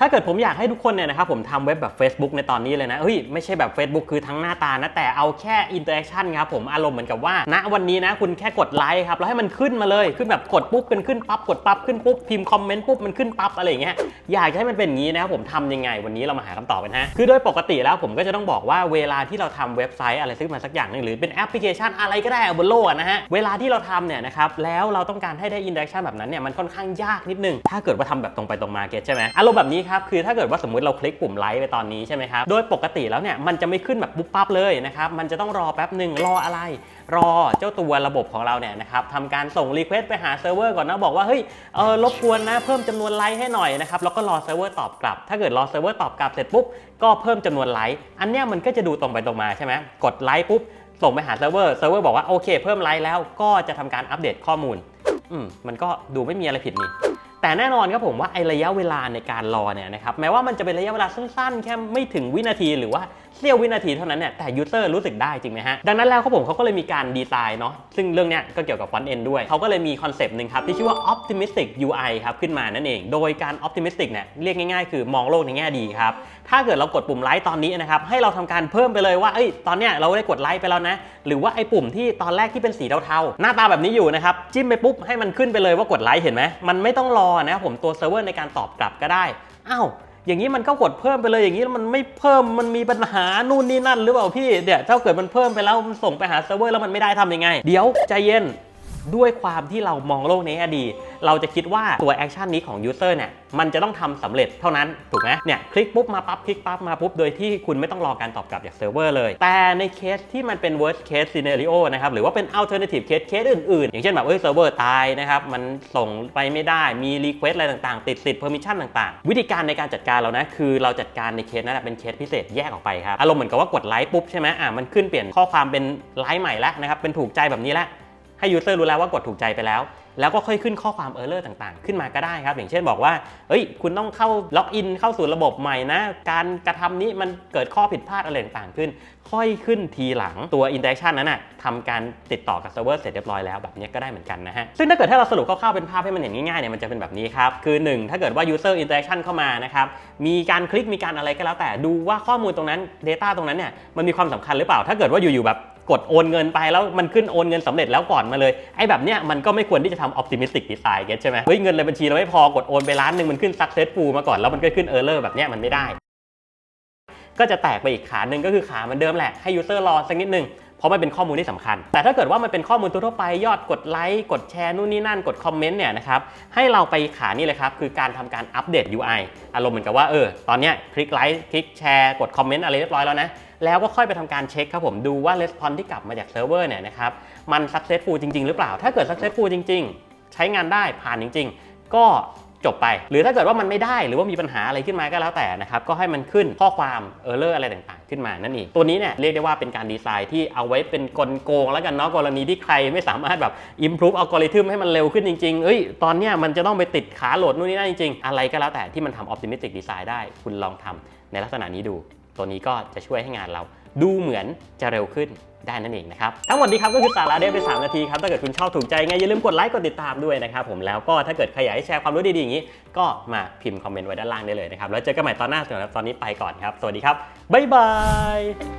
ถ้าเกิดผมอยากให้ทุกคนเนี่ยนะครับผมทำเว็บแบบ Facebook ในตอนนี้เลยนะเฮ้ยไม่ใช่แบบ Facebook คือทั้งหน้าตานะแต่เอาแค่อินเตอร์แอคชั่นครับผมอารมณ์เหมือนกับว่าณวันนี้นะคุณแค่กดไลค์ครับแล้วให้มันขึ้นมาเลยขึ้นแบบกดปุ๊บขึ้นขึ้นปั๊บกดปั๊บขึ้นปุ๊บพิมพ์คอมเมนต์ปุ๊บมันขึ้นปั๊บอะไรอย่างเงี้ยอยากให้มันเป็นอย่างนี้นะครับผมทำยังไงวันนี้เรามาหาคำตอบกันฮะคือโดยปกติแล้วผมก็จะต้องบอกว่าเวลาที่เราทำเว็บไซต์อะไรซึ่งมาสักอย่างนึงหรือเป็นแอปพลิเคชันอะไรก็ได้บนโลกนะฮะเวลาที่เราทำเนี่ยนะครับแล้วเราต้องการให้ได้อินเตอร์แอคชั่นแบบนั้นเนี่ยมันค่อนข้างยากนิดนึงถ้าเกิดว่าทำแบบตรงไปตรงมาเก็ตใช่ไหมอารมณ์แบบนี้ครับคือถ้าเกิดว่าสมมติเราคลิกปุ่มไลค์ไปตอนนี้ใช่ไหมครับโดยปกติแล้วเนี่ยมันจะไม่ขึ้นแบบปุ๊บปั๊บเลยนะครับมันจะต้องรอแป๊บหนึ่งรออะไร รอเจ้าตัวระบบของเราเนี่ยนะครับทำการส่งรีเควสต์ไปหาเซิร์ฟเวอร์ก่อนนะบอกว่าเฮ้ยเออรบกวนนะเพิ่มจำนวนไลค์ให้หน่อยนะครับแล้วก็รอเซิร์ฟเวอร์ตอบกลับ ถ้าเกิดรอเซิร์ฟเวอร์ตอบกลับเสร็จปุ๊บก็เพิ่มจำนวนไลค์อันเนี้ยมันก็จะดูตรงไปตรงมาใช่ไหมกดไลค์ปุ๊บส่งไปหาเซิร์ฟเวอร์เซิร์ฟเวอร์บอกว่าโอเคเพิ่มไลค์แล้วก็จะทำการอัปเดตข้อมูลอืมมันก็ดูไม่มีอะไรผิดนี่ แต่แน่นอนครับผมว่าไอระยะเวลาในการรอเนี่ยนะครับแม้ว่ามันจะเป็นระยะเวลาสั้นๆ แค่ไม่ถึงวินาทีหรือว่าเสี้ยววินาทีเท่านั้นเนี่ยแต่ยูเซอร์รู้สึกได้จริงไหมฮะ ดังนั้นแล้วครับผมเขาก็เลยมีการดีไซน์เนาะซึ่งเรื่องเนี้ยก็เกี่ยวกับฟอนต์เอนด้วยเขาก็เลยมีคอนเซปต์หนึ่งครับ ที่ชื่อว่า optimistic UI ครับ ขึ้นมานั่นเอง โดยการ optimistic เนี่ยเรียกง่ายๆ คือมองโลกในแง่ดีครับ ถ้าเกิดเรากดปุ่มไลค์ตอนนี้นะครับให้เราทำการเพิ่มไปเลยว่าเอ้ยตอนเนี้ยเราได้กดไลค์ไปแล้วนะหรือว่าไอ้ปุ่มที่ตอนแรกที่เป็นสีเทาๆหน้าตาแบบนี้อยู่นะครับจิ้มไปปุ๊บให้มันขึ้นไปเลยว่ากดไลค์เห็นไหมมันไม่ต้องรอนะครับผมตัวเซิร์ฟเวอร์ในการตอบกลับก็ได้อ้าวอย่างนี้มันก็กดเพิ่มไปเลยอย่างนี้มันไม่เพิ่มมันมีปัญหานู่นนี่นั่นหรือเปล่าพี่เดี๋ยวถ้าเกิดมันเพิ่มไปแล้วมันส่งไปหาเซิร์ฟเวอร์แล้วมันไม่ได้ทำยังไง เดี๋ยวใจเย็น ด้วยความที่เรามองโลกในแง่ดี เราจะคิดว่าตัวแอคชั่นนี้ของยูเซอร์เนี่ยมันจะต้องทำสำเร็จเท่านั้น ถูกไหมเนี่ยคลิกปุ๊บมาปั๊บคลิกปั๊บมาปุ๊บ โดยที่คุณไม่ต้องรอการตอบกลับจากเซิร์ฟเวอร์เลย แต่ในเคสที่มันเป็น worst case scenario นะครับ หรือว่าเป็น alternative case เคสอื่นๆ อย่างเช่นแบบเอ้ยเซิร์ฟเวอร์ตายนะครับ มันส่งไปไม่ได้มี request อะไรต่างๆ ติดสิทธิ์ permission ต่างๆ วิธีการในการจัดการเรานะคือเราจัดการในเคสนั้นเป็นเคสพิเศษแยกออกไปครับอารมณ์เหมือนกับว่ากดไลค์ปุ๊บใช่ไหมอะมันขึ้นเปลี่ยนข้อความเป็นไลค์ใหม่แล้วนะครับเป็นถูกใจแบบนี้แล้ว ให้ยูเซอร์รู้แล้วว่ากดถูกใจไปแล้ว แล้วก็ค่อยขึ้นข้อความเออร์เลอร์ต่างๆ ขึ้นมาก็ได้ครับ อย่างเช่นบอกว่าเฮ้ย คุณต้องเข้าล็อกอินเข้าสู่ระบบใหม่นะ การกระทำนี้มันเกิดข้อผิดพลาดอะไรต่างๆขึ้น ค่อยขึ้นทีหลังตัวอินเ r อ c ชันนั้นน่ะทำการติดต่อกับเซิร์ฟเวอร์เสร็จเรียบร้อยแล้วแบบนี้ก็ได้เหมือนกันนะฮะ ซึ่งถ้าเกิดถ้าเราสรุปคร่าวๆเป็นภาพให้มันเห็นง่ายๆเนี่ยมันจะเป็นแบบนี้ครับ คือ 1 ถ้าเกิดว่า user interaction เข้ามานะครับมีการคลิกมีการอะไรก็แล้วแต่ดูว่าข้อมูลตรงนั้น Data ตรงนั้นเนี่ยมันมีความสำคัญหรือเปล่า ถ้าเกิดว่าอยู่ๆแบบ กดโอนเงินไปแล้วมันขึ้นโอนเงินสำเร็จแล้วก่อนมาเลยไอ้แบบเนี้ยมันก็ไม่ควรที่จะทำออปติมิสติกดีไซน์ก็ตใช่ไหมเฮ้ยเงินในบัญชีเราไม่พอกดโอนไปล้านหนึ่งมันขึ้นซักเซสฟูลมาก่อนแล้วมันก็ขึ้นเออร์เลอร์แบบเนี้ยมันไม่ได้ ก็จะแตกไปอีกขาหนึ่งก็คือขามันเดิมแหละให้ยูเซอร์รอสักนิดนึง เพราะมันเป็นข้อมูลที่สำคัญ แต่ถ้าเกิดว่ามันเป็นข้อมูลทั่วไปยอดกดไลค์กดแชร์นู่นนี่นั่นกดคอมเมนต์เนี่ยนะครับให้เราไปขานี่เลยครับคือการทำการอัปเดต UI อารมณ์เหมือนกับว่าเออตอนนี้คลิกไลค์คลิกแชร์กดคอมเมนต์อะไรเรียบร้อยแล้วนะแล้วก็ค่อยไปทำการเช็คครับผมดูว่า response ที่กลับมาจากเซิร์ฟเวอร์เนี่ยนะครับมัน successful จริง ๆ หรือเปล่า ถ้าเกิด successful จริง ๆ ใช้งานได้ผ่านจริง ๆ ก็ จบไป หรือถ้าเกิดว่ามันไม่ได้หรือว่ามีปัญหาอะไรขึ้นมาก็แล้วแต่นะครับก็ให้มันขึ้นข้อความเออร์เลอร์อะไรต่างๆ ขึ้นมานั่นเองตัวนี้เนี่ยเรียกได้ว่าเป็นการดีไซน์ที่เอาไว้เป็นกลโกงแล้วกันเนาะกรณีที่ใครไม่สามารถแบบ improve อัลกอริทึมให้มันเร็วขึ้นจริงๆเอ้ยตอนเนี้ยมันจะต้องไปติดขาโหลดนู่นนี่นั่นจริงๆอะไรก็แล้วแต่ที่มันทำ optimistic design ได้คุณลองทำในลักษณะนี้ดู ตัวนี้ก็จะช่วยให้งานเราดูเหมือนจะเร็วขึ้นได้นั่นเองนะครับ ทั้งหมดนี้ครับก็คือสาระเดฟใน3นาทีครับ ถ้าเกิดคุณชอบถูกใจไงอย่าลืมกดไลค์กดติดตามด้วยนะครับผมแล้วก็ถ้าเกิดใครอยากให้แชร์ความรู้ดีๆอย่างนี้ ก็มาพิมพ์คอมเมนต์ไว้ด้านล่างได้เลยนะครับ แล้วเจอกันใหม่ตอนหน้าสำหรับตอนนี้ไปก่อนครับ สวัสดีครับบ๊ายบาย